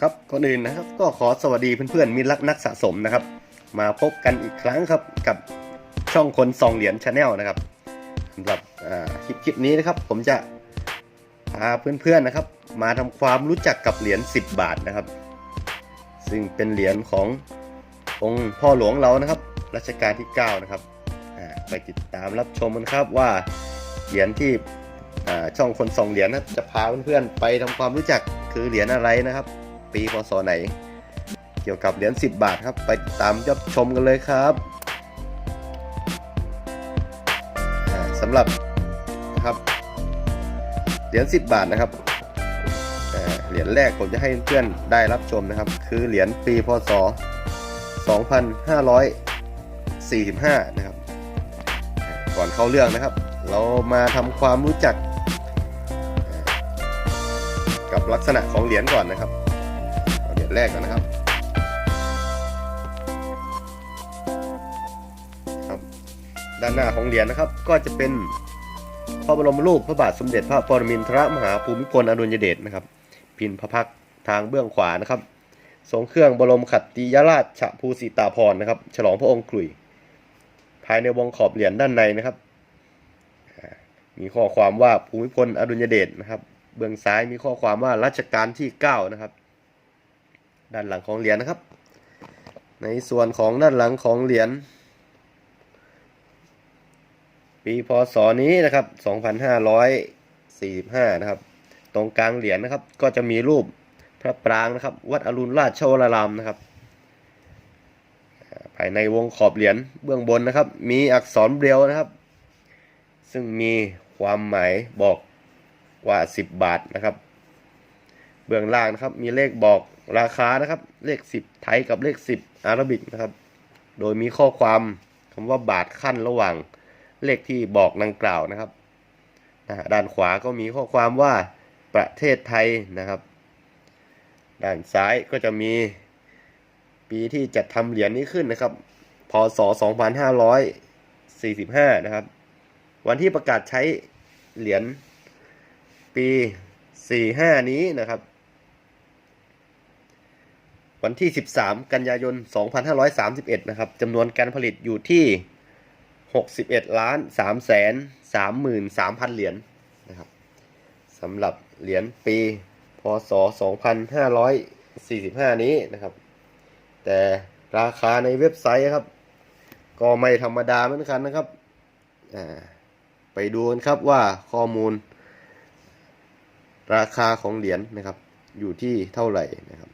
ครับก่อนอื่นนะครับก็ขอสวัสดีเพื่อนๆมิรักนักสะสมนะครับ มาพบกันอีกครั้งครับกับช่องคนซองเหรียญชาแนลนะครับสำหรับคลิปคลิปนี้นะครับผมจะพาเพื่อนๆนะครับ มาทำความรู้จักกับเหรียญ10 บาทนะครับ ซึ่งเป็นเหรียญขององค์พ่อหลวงเรานะครับรัชกาลที่9นะครับไปติดตามรับชมกันครับว่าเหรียญที่ช่องคนส่องเหรียญนะจะพาเพื่อนๆไปทำความรู้จักคือเหรียญอะไรนะครับ ปีพศไหน เกี่ยวกับเหรียญ10 บาทครับ ไปตามรับชมกันเลยครับสำหรับนะครับเหรียญ10 บาทนะครับเหรียญแรกผมจะให้เพื่อนได้รับชมนะครับ คือเหรียญปีพศ 2545 นะครับอ่าก่อนเข้าเรื่องนะครับ เรามาทำความรู้จัก กับลักษณะของเหรียญก่อนนะครับ เอาเหรียญแรกก่อนนะครับ ครับ ด้านหน้าของเหรียญนะครับ ก็จะเป็นพระบรมรูปพระบาทสมเด็จพระปรมินทรมหาภูมิพลอดุลยเดชนะครับ พินพระพักทางเบื้องขวานะครับทรงเครื่องบรมขัตติยราชฉภูสิตาพรนะครับ ฉลองพระองค์ขลุย ภายในวงขอบเหรียญด้านในนะครับ มีข้อความว่าภูมิพลอดุลยเดชนะครับ เบื้องซ้ายมีข้อความว่ารัชกาลที่ 9 นะครับ ด้านหลังของเหรียญนะครับ ในส่วนของด้านหลังของเหรียญปีพศนี้นะครับ 2545 นะครับ ตรงกลางเหรียญนะครับ ก็จะมีรูปพระปรางนะครับ วัดอรุณราชวรารามนะครับ ภายในวงขอบเหรียญเบื้องบนนะครับ มีอักษรเบรลนะครับ ซึ่งมีความหมายบอกว่า 10 บาทนะครับ เบื้องล่างนะครับ มีเลขบอก ราคานะครับ เลข 10 ไทยกับเลข 10 อาราบิกนะครับ โดยมีข้อความคำว่าบาทขั้นระหว่างเลขที่บอกดังกล่าวนะครับนะด้านขวาก็มีข้อความว่าประเทศไทยนะครับ ด้านซ้ายก็จะมีปีที่จัดทำเหรียญนี้ขึ้นนะครับ พศ 2545 นะครับ วันที่ประกาศใช้เหรียญปี 45 นี้นะครับ วันที่ 13 กันยายน 2531 นะครับจำนวนการผลิตอยู่ที่ 61ล้าน3แสน33,000เหรียญนะครับสำหรับเหรียญปี พศ 2545 นี้นะครับ แต่ราคาในเว็บไซต์ครับ ก็ไม่ธรรมดาเหมือนกันนะครับ ไปดูกันครับว่าข้อมูล ราคาของเหรียญนะครับ อยู่ที่เท่าไหร่นะครับ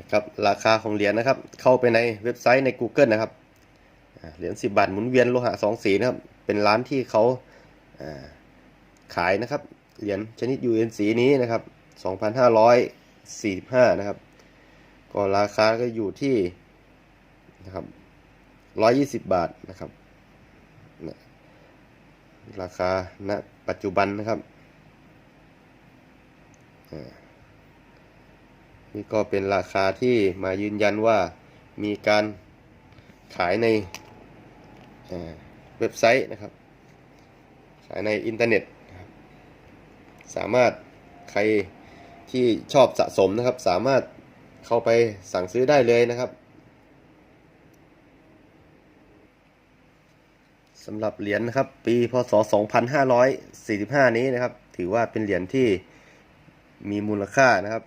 นะครับราคาของเหรียญนะครับ เข้าไปในเว็บไซต์ใน Google นะครับเหรียญ10 บาทหมุนเวียนโลหะสองสีนะครับ เป็นร้านที่เขาาขายนะครับ เหรียญชนิด UNC นี้นะครับ 2,545 นะครับ ก็ราคาก็อยู่ที่นะครับ 120 บาทนะครับ ราคาณปัจจุบันนะครับอ่า นี่ก็เป็นราคาที่มายืนยันว่ามีการขายในเว็บไซต์นะครับ ขายในอินเทอร์เน็ต สามารถใครที่ชอบสะสมนะครับ สามารถเข้าไปสั่งซื้อได้เลยนะครับสำหรับเหรียญนะครับ ปีพศ 2545 นี้นะครับ ถือว่าเป็นเหรียญที่มีมูลค่านะครับ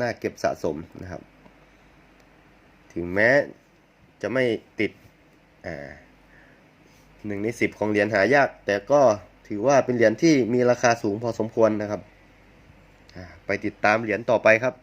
น่าเก็บสะสมนะครับ ถึงแม้จะไม่ติดหนึ่งในสิบของเหรียญหายาก แต่ก็ถือว่าเป็นเหรียญที่มีราคาสูงพอสมควรนะครับ ไปติดตามเหรียญต่อไปครับ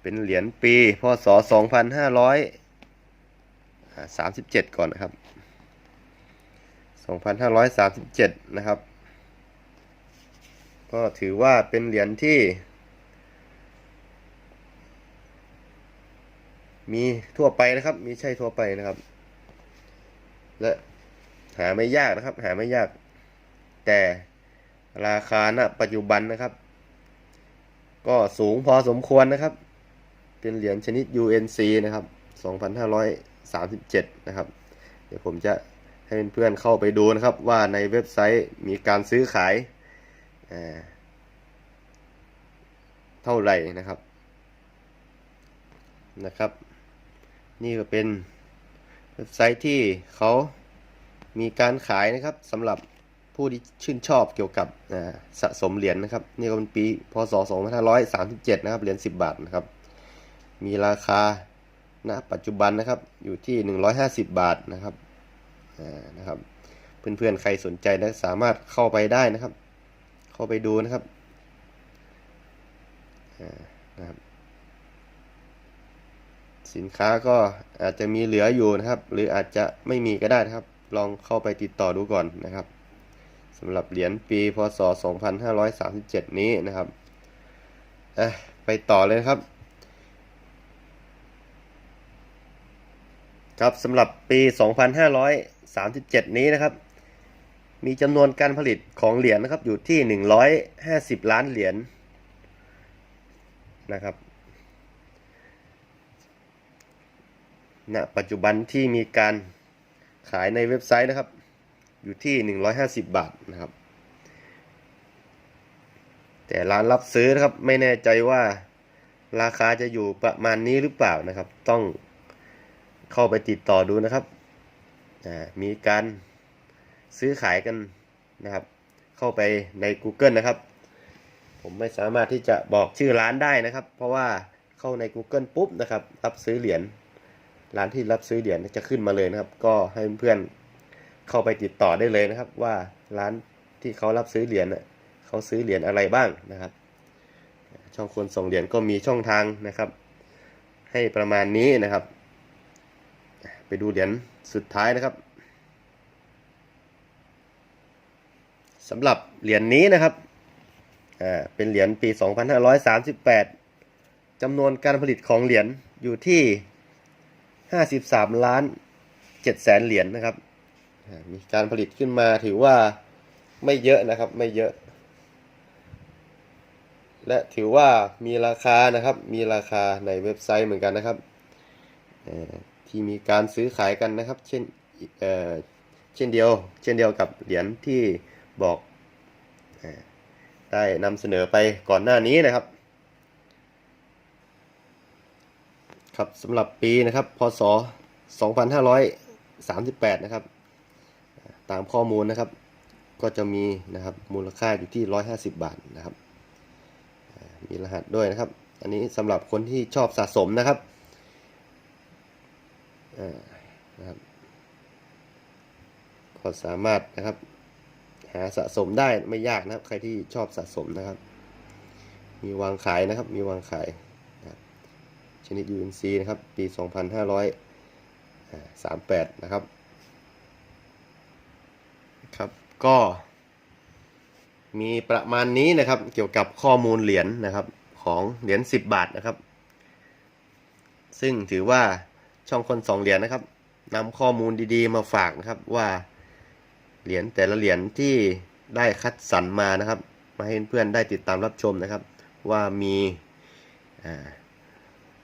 เป็นเหรียญปีพศ 2537 ก่อนนะครับ 2537 นะครับ ก็ถือว่าเป็นเหรียญที่ มีทั่วไปนะครับ มีใช่ทั่วไปนะครับ และหาไม่ยากนะครับ หาไม่ยาก แต่ราคาณปัจจุบันนะครับ ก็สูงพอสมควรนะครับ เป็นเหรียญชนิด UNC นะครับ 2537 นะครับ เดี๋ยวผมจะให้เพื่อนๆเข้าไปดูนะครับว่าในเว็บไซต์มีการซื้อขาย เท่าไหร่นะครับ นะครับ นี่ก็เป็นเว็บไซต์ที่เขามีการขายนะครับสำหรับผู้ที่ชื่นชอบเกี่ยวกับสะสมเหรียญนะครับ นี่ก็เป็นปีพศ 2537 นะครับ เหรียญ 10 บาทนะครับ มีราคาณปัจจุบันนะครับอยู่ที่ 150 บาทนะครับนะครับ เพื่อนๆ ใครสนใจนะสามารถเข้าไปได้นะครับ เข้าไปดูนะครับนะครับสินค้าก็อาจจะมีเหลืออยู่นะครับ หรืออาจจะไม่มีก็ได้นะครับ ลองเข้าไปติดต่อดูก่อนนะครับสำหรับเหรียญปีพศ 2537 นี้นะครับไปต่อเลยครับ ครับสำหรับปี 2537 นี้นะครับ มีจำนวนการผลิตของเหรียญนะครับอยู่ที่ 150 ล้านเหรียญนะครับณปัจจุบันที่มีการขายในเว็บไซต์นะครับ อยู่ที่ 150 บาทนะครับ แต่ร้านรับซื้อนะครับไม่แน่ใจว่าราคาจะอยู่ประมาณนี้หรือเปล่านะครับ ต้องเข้าไปติดต่อดูนะครับมีการ ซื้อขายกันนะครับ เข้าไปใน Google นะครับ ผมไม่สามารถที่จะบอกชื่อร้านได้นะครับ เพราะว่าเข้าใน Google ปุ๊บนะครับ รับซื้อเหรียญร้านที่รับซื้อเหรียญจะขึ้นมาเลยนะครับ ก็ให้เพื่อนๆเข้าไปติดต่อได้เลยนะครับ ว่าร้านที่เขารับซื้อเหรียญเขาซื้อเหรียญอะไรบ้างนะครับ ช่องคนส่งเหรียญก็มีช่องทางนะครับ ให้ประมาณนี้นะครับ ไปดูเหรียญสุดท้ายนะครับ สำหรับเหรียญนี้นะครับอ่าเป็นเหรียญปี 2538จำนวนการผลิตของเหรียญอยู่ที่ 53 ล้าน7แสนเหรียญนนะครับมีการผลิตขึ้นมาถือว่าไม่เยอะนะครับไม่เยอะ และถือว่ามีราคานะครับมีราคาในเว็บไซต์เหมือนกันนะครับอ่อที่มีการซื้อขายกันนะครับ เช่นเอ่อเช่นเดียว เช่นเดียวกับเหรียญที่ บอกได้นำเสนอไปก่อนหน้านี้นะครับ ครับสำหรับปีนะครับ พศ 2538 นะครับ ตามข้อมูลนะครับ ก็จะมีนะครับมูลค่าอยู่ที่ 150 บาทนะครับ มีรหัสด้วยนะครับ อันนี้สำหรับคนที่ชอบสะสมนะครับนะครับก็สามารถนะครับ หาสะสมได้ไม่ยากนะครับ ใครที่ชอบสะสมนะครับ มีวางขายนะครับ มีวางขายชนิด UNC นะครับ ปี 2538 นะครับ ครับ ก็มีประมาณนี้นะครับ เกี่ยวกับข้อมูลเหรียญนะครับของเหรียญ10 บาทนะครับ ซึ่งถือว่าช่องคนสองเหรียญนะครับนำข้อมูลดีๆมาฝากนะครับว่า เหรียญแต่ละเหรียญที่ได้คัดสรรมานะครับ มาให้เพื่อนๆได้ติดตามรับชมนะครับ ว่ามี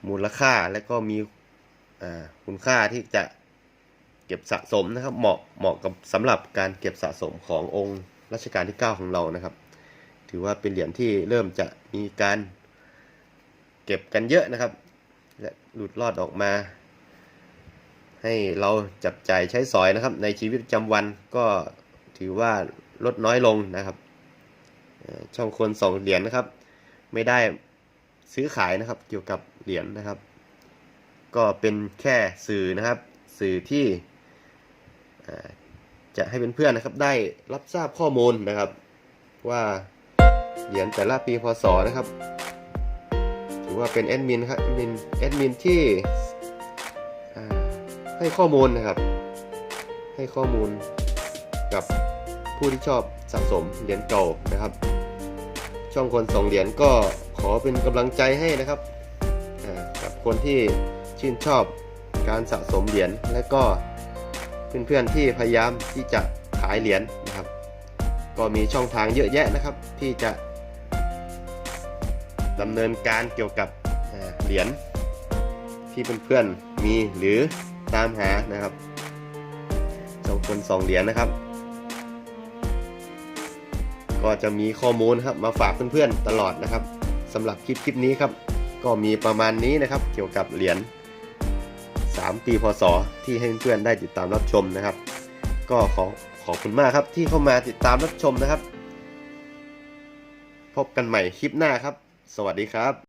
มูลค่าและก็มีคุณค่าที่จะเก็บสะสมนะครับเหมาะเหมาะกับสำหรับการเก็บสะสมขององค์รัชกาลที่ 9 ของเรานะครับ ถือว่าเป็นเหรียญที่เริ่มจะมีการเก็บกันเยอะนะครับ และหลุดรอดออกมา ให้เราจับจ่ายใช้สอยนะครับ ในชีวิตประจำวันก็ถือว่าลดน้อยลงนะครับ ช่องคนสองเหรียญนะครับ ไม่ได้ซื้อขายนะครับเกี่ยวกับเหรียญนะครับ ก็เป็นแค่สื่อนะครับ สื่อที่จะให้เพื่อนๆนะครับได้รับทราบข้อมูลนะครับ ว่าเหรียญแต่ละปีพศนะครับ ถือว่าเป็นแอดมินครับแอดมินแอดมินที่ ให้ข้อมูลนะครับ ให้ข้อมูลกับผู้ที่ชอบสะสมเหรียญเก่านะครับ ช่องคนส่งเหรียญก็ขอเป็นกำลังใจให้นะครับกับคนที่ชื่นชอบการสะสมเหรียญและก็เพื่อนๆที่พยายามที่จะขายเหรียญนะครับ ก็มีช่องทางเยอะแยะนะครับที่จะดำเนินการเกี่ยวกับเหรียญที่เพื่อนๆมีหรือ ตามหานะครับช่องคนส่งเหรียญนะครับ ก็จะมีข้อมูลครับมาฝากเพื่อนๆตลอดนะครับสำหรับคลิปคลิปนี้ครับ ก็มีประมาณนี้นะครับ เกี่ยวกับเหรียญ3 ปีพศที่ให้เพื่อนๆได้ติดตามรับชมนะครับ ก็ขอขอบคุณมากครับที่เข้ามาติดตามรับชมนะครับ พบกันใหม่คลิปหน้าครับ สวัสดีครับ